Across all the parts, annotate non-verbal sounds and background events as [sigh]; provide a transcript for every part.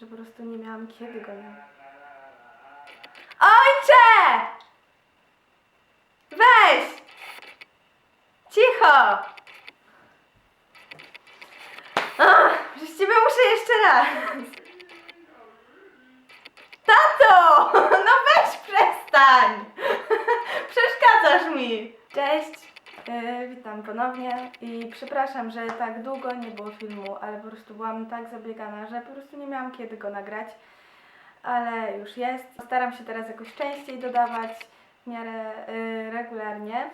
że po prostu nie miałam kiedy go na... Ojcze! Weź! Cicho! Ach, ciebie muszę jeszcze raz. Tato! [laughs] No weź ponownie i przepraszam, że tak długo nie było filmu, ale po prostu byłam tak zabiegana, że po prostu nie miałam kiedy go nagrać. Ale już jest. Staram się teraz jakoś częściej dodawać, w miarę e, regularnie.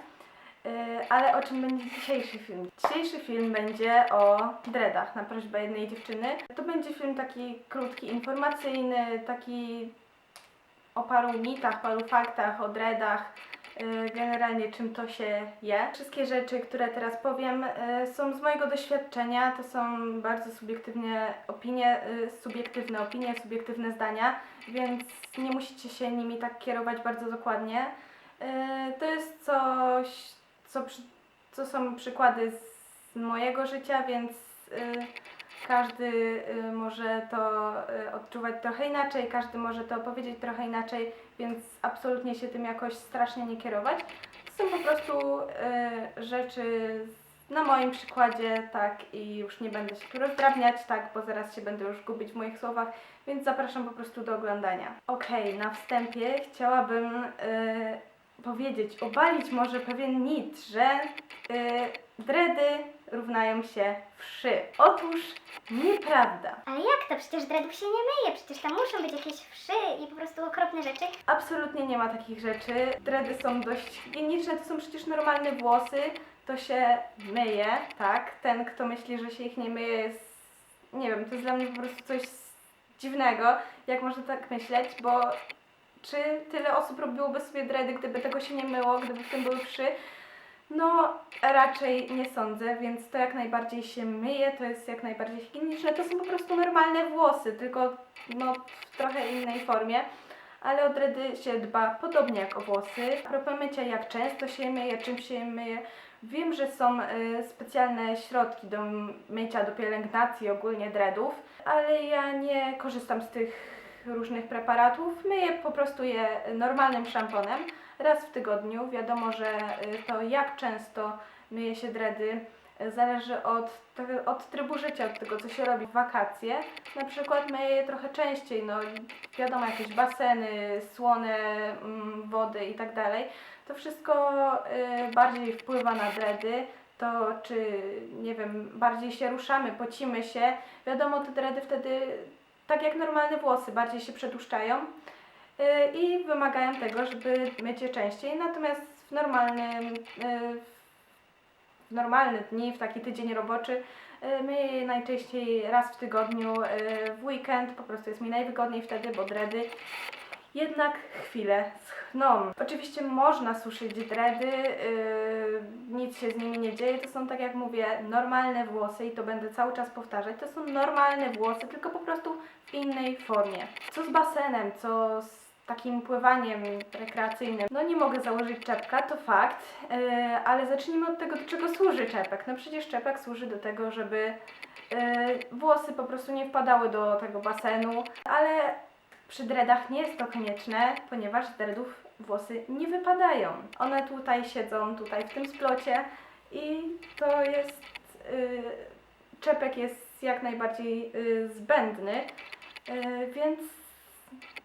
E, ale o czym będzie dzisiejszy film? Dzisiejszy film będzie o dreadach na prośbę jednej dziewczyny. To będzie film taki krótki, informacyjny, taki o paru mitach, paru faktach, o dreadach, generalnie czym to się je. Wszystkie rzeczy, które teraz powiem, y, są z mojego doświadczenia, to są bardzo subiektywne opinie, y, subiektywne opinie, subiektywne zdania, więc nie musicie się nimi tak kierować bardzo dokładnie. Y, To jest coś, co, co są przykłady z mojego życia, więc y, każdy y, może to y, odczuwać trochę inaczej, każdy może to powiedzieć trochę inaczej, więc absolutnie się tym jakoś strasznie nie kierować. To są po prostu y, rzeczy na moim przykładzie, tak, i już nie będę się tu rozdrabniać, tak, bo zaraz się będę już gubić w moich słowach, więc zapraszam po prostu do oglądania. Okej, na wstępie chciałabym powiedzieć, obalić może pewien mit, że y, dredy równają się wszy. Otóż nieprawda. Ale jak to? Przecież dreadów się nie myje, przecież tam muszą być jakieś wszy i po prostu okropne rzeczy. Absolutnie nie ma takich rzeczy. Dredy są dość higieniczne, to są przecież normalne włosy, to się myje, tak? Ten, kto myśli, że się ich nie myje jest, nie wiem, to jest dla mnie po prostu coś dziwnego, jak można tak myśleć, bo czy tyle osób robiłoby sobie dredy, gdyby tego się nie myło, gdyby w tym były wszy? No, raczej nie sądzę, więc to jak najbardziej się myje, to jest jak najbardziej higieniczne. To są po prostu normalne włosy, tylko no, w trochę innej formie. Ale o dredy się dba podobnie jak o włosy. A mycia, jak często się je myje, czym się je myje. Wiem, że są y, specjalne środki do mycia, do pielęgnacji ogólnie dreadów, ale ja nie korzystam z tych różnych preparatów. Myję po prostu je normalnym szamponem raz w tygodniu. Wiadomo, że y, to jak często myje się dredy y, zależy od, od trybu życia, od tego, co się robi w wakacje. Na przykład myję je trochę częściej, no wiadomo, jakieś baseny, słone mm, wody i tak dalej. To wszystko y, bardziej wpływa na dredy. To czy, nie wiem, bardziej się ruszamy, pocimy się. Wiadomo, te dredy wtedy, tak jak normalne włosy, bardziej się przedłuszczają y, i wymagają tego, żeby myć je częściej. Natomiast w normalnym, y, w normalne dni, w taki tydzień roboczy, y, myję je najczęściej raz w tygodniu, w weekend, po prostu jest mi najwygodniej wtedy, bo dredy jednak chwilę schną. Oczywiście można suszyć dredy, yy, nic się z nimi nie dzieje, to są tak jak mówię, normalne włosy i to będę cały czas powtarzać, to są normalne włosy, tylko po prostu w innej formie. Co z basenem, co z takim pływaniem rekreacyjnym? No nie mogę założyć czepka, to fakt, yy, ale zacznijmy od tego, do czego służy czepek. No przecież czepek służy do tego, żeby yy, włosy po prostu nie wpadały do tego basenu, ale przy dreadach nie jest to konieczne, ponieważ z dreadów włosy nie wypadają. One tutaj siedzą, tutaj w tym splocie i to jest, y, czepek jest jak najbardziej y, zbędny, y, więc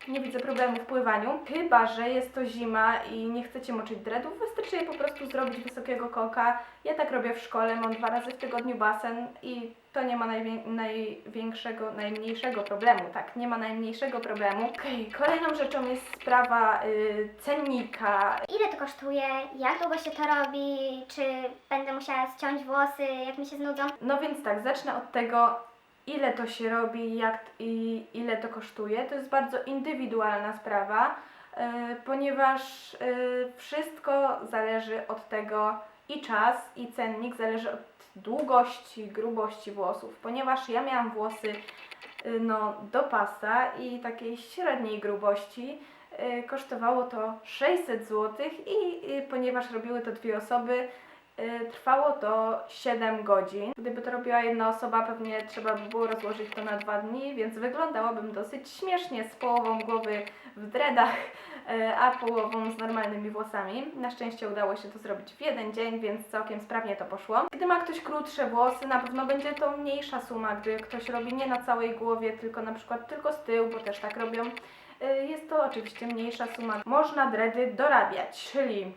nie widzę problemu w pływaniu. Chyba, że jest to zima i nie chcecie moczyć dreadów, wystarczy je po prostu zrobić wysokiego koka. Ja tak robię w szkole, mam dwa razy w tygodniu basen i to nie ma najwię- największego, najmniejszego problemu, tak, nie ma najmniejszego problemu. Okej, kolejną rzeczą jest sprawa y, cennika. Ile to kosztuje? Jak długo się to robi? Czy będę musiała ściąć włosy, jak mi się znudzą? No więc tak, zacznę od tego, ile to się robi jak i ile to kosztuje. To jest bardzo indywidualna sprawa, y, ponieważ y, wszystko zależy od tego i czas, i cennik zależy od długości, grubości włosów. Ponieważ ja miałam włosy y, no, do pasa i takiej średniej grubości, kosztowało to 600 zł i ponieważ robiły to dwie osoby, Trwało to 7 godzin. Gdyby to robiła jedna osoba, pewnie trzeba by było rozłożyć to na dwa dni, więc wyglądałabym dosyć śmiesznie z połową głowy w dreadach, y, a połową z normalnymi włosami. Na szczęście udało się to zrobić w jeden dzień, więc całkiem sprawnie to poszło. Gdy ma ktoś krótsze włosy, na pewno będzie to mniejsza suma, gdy ktoś robi nie na całej głowie, tylko na przykład tylko z tyłu, bo też tak robią. Y, Jest to oczywiście mniejsza suma. Można dredy dorabiać, czyli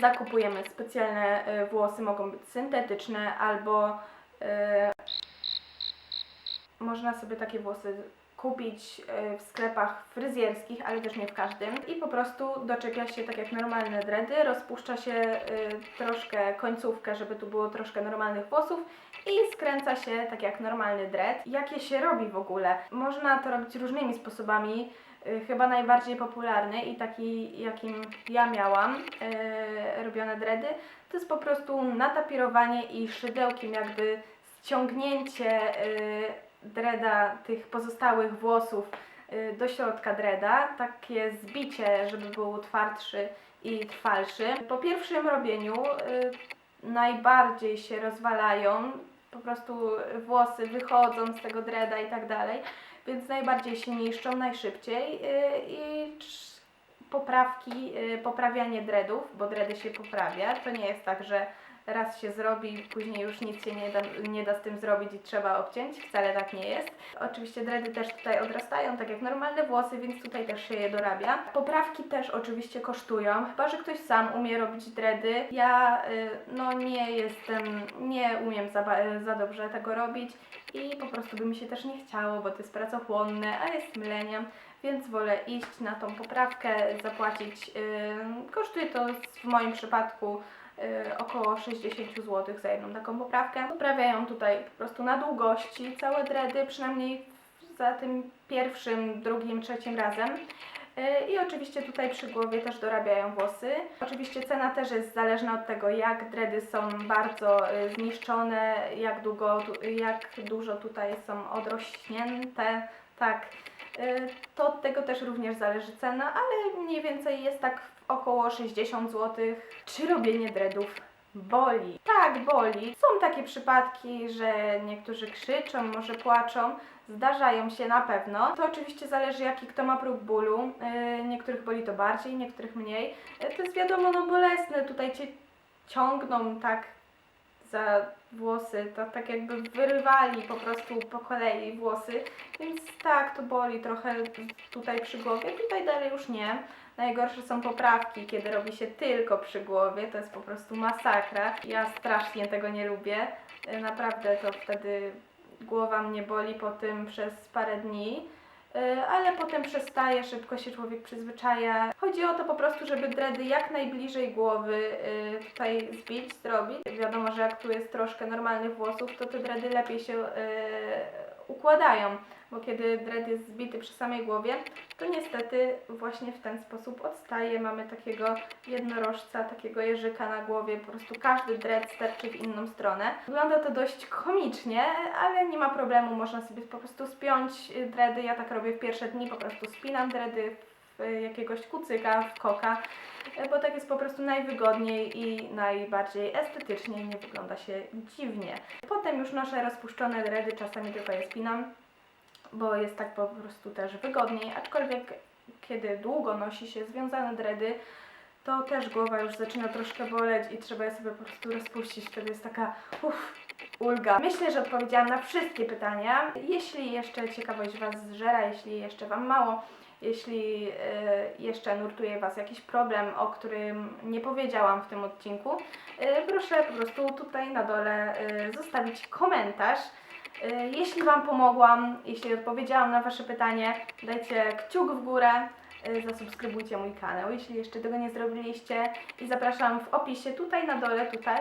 zakupujemy specjalne y, włosy, mogą być syntetyczne albo y, można sobie takie włosy kupić y, w sklepach fryzjerskich, ale też nie w każdym i po prostu doczepia się tak jak normalne dredy, rozpuszcza się troszkę końcówkę, żeby tu było troszkę normalnych włosów i skręca się tak jak normalny dread. Jakie się robi w ogóle? Można to robić różnymi sposobami. Y, Chyba najbardziej popularny i taki, jakim ja miałam y, robione dredy, to jest po prostu natapirowanie i szydełkiem jakby ściągnięcie y, dreda tych pozostałych włosów y, do środka dreda, takie zbicie, żeby był twardszy i trwalszy. Po pierwszym robieniu najbardziej się rozwalają, po prostu włosy wychodzą z tego dreda i tak dalej, więc najbardziej się niszczą najszybciej y, i poprawki, y, poprawianie dreadów, bo dredy się poprawia, to nie jest tak, że raz się zrobi, później już nic się nie da, nie da z tym zrobić i trzeba obciąć. Wcale tak nie jest. Oczywiście dredy też tutaj odrastają, tak jak normalne włosy, więc tutaj też się je dorabia. Poprawki też oczywiście kosztują, chyba że ktoś sam umie robić dredy. Ja y, no nie jestem, nie umiem za, ba- za dobrze tego robić i po prostu by mi się też nie chciało, bo to jest pracochłonne, a jest myleniem. Więc wolę iść na tą poprawkę, zapłacić. y, kosztuje to w moim przypadku y, około 60 zł za jedną taką poprawkę. Poprawiają tutaj po prostu na długości całe dredy, przynajmniej za tym pierwszym, drugim, trzecim razem. Y, I oczywiście tutaj przy głowie też dorabiają włosy. Oczywiście cena też jest zależna od tego, jak dredy są bardzo y, zniszczone, jak, długo, jak dużo tutaj są odrośnięte. Tak, y, to od tego też również zależy cena, ale mniej więcej jest tak około 60 zł. Czy robienie dreadów boli? Tak, boli. Są takie przypadki, że niektórzy krzyczą, może płaczą. Zdarzają się na pewno. To oczywiście zależy jaki kto ma próg bólu. Yy, niektórych boli to bardziej, niektórych mniej. Yy, to jest wiadomo, no bolesne. Tutaj cię ciągną tak za włosy, to tak jakby wyrywali po prostu po kolei włosy, więc tak, to boli trochę tutaj przy głowie, tutaj dalej już nie. Najgorsze są poprawki, kiedy robi się tylko przy głowie, to jest po prostu masakra. Ja strasznie tego nie lubię, Y, naprawdę to wtedy głowa mnie boli po tym przez parę dni. Y, ale potem przestaje, szybko się człowiek przyzwyczaja. Chodzi o to po prostu, żeby dredy jak najbliżej głowy y, tutaj zbić, zrobić. Wiadomo, że jak tu jest troszkę normalnych włosów, to te dredy lepiej się y, układają, bo kiedy dred jest zbity przy samej głowie, to niestety właśnie w ten sposób odstaje. Mamy takiego jednorożca, takiego jeżyka na głowie, po prostu każdy dred sterczy w inną stronę. Wygląda to dość komicznie, ale nie ma problemu, można sobie po prostu spiąć y, dredy. Ja tak robię w pierwsze dni, po prostu spinam dredy y, jakiegoś kucyka, w koka, y, bo tak jest po prostu najwygodniej i najbardziej estetycznie, nie wygląda się dziwnie. Potem już noszę rozpuszczone dredy, czasami tylko je spinam, bo jest tak po prostu też wygodniej, aczkolwiek kiedy długo nosi się związane dredy, to też głowa już zaczyna troszkę boleć i trzeba je sobie po prostu rozpuścić, wtedy jest taka uff, ulga. Myślę, że odpowiedziałam na wszystkie pytania. Jeśli jeszcze ciekawość Was zżera, jeśli jeszcze Wam mało, jeśli e, jeszcze nurtuje Was jakiś problem, o którym nie powiedziałam w tym odcinku, e, proszę po prostu tutaj na dole e, zostawić komentarz. Jeśli Wam pomogłam, jeśli odpowiedziałam na Wasze pytanie, dajcie kciuk w górę, zasubskrybujcie mój kanał, jeśli jeszcze tego nie zrobiliście i zapraszam w opisie tutaj na dole, tutaj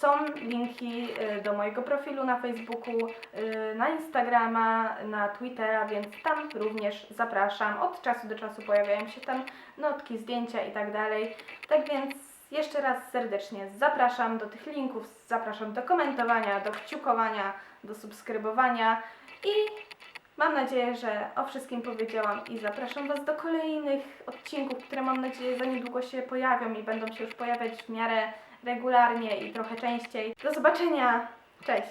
są linki e, do mojego profilu na Facebooku, e, na Instagrama, na Twittera, więc tam również zapraszam. Od czasu do czasu pojawiają się tam notki, zdjęcia i tak. Tak więc jeszcze raz serdecznie zapraszam do tych linków, zapraszam do komentowania, do kciukowania, do subskrybowania i mam nadzieję, że o wszystkim powiedziałam i zapraszam Was do kolejnych odcinków, które mam nadzieję za niedługo się pojawią i będą się już pojawiać w miarę regularnie i trochę częściej. Do zobaczenia. Cześć!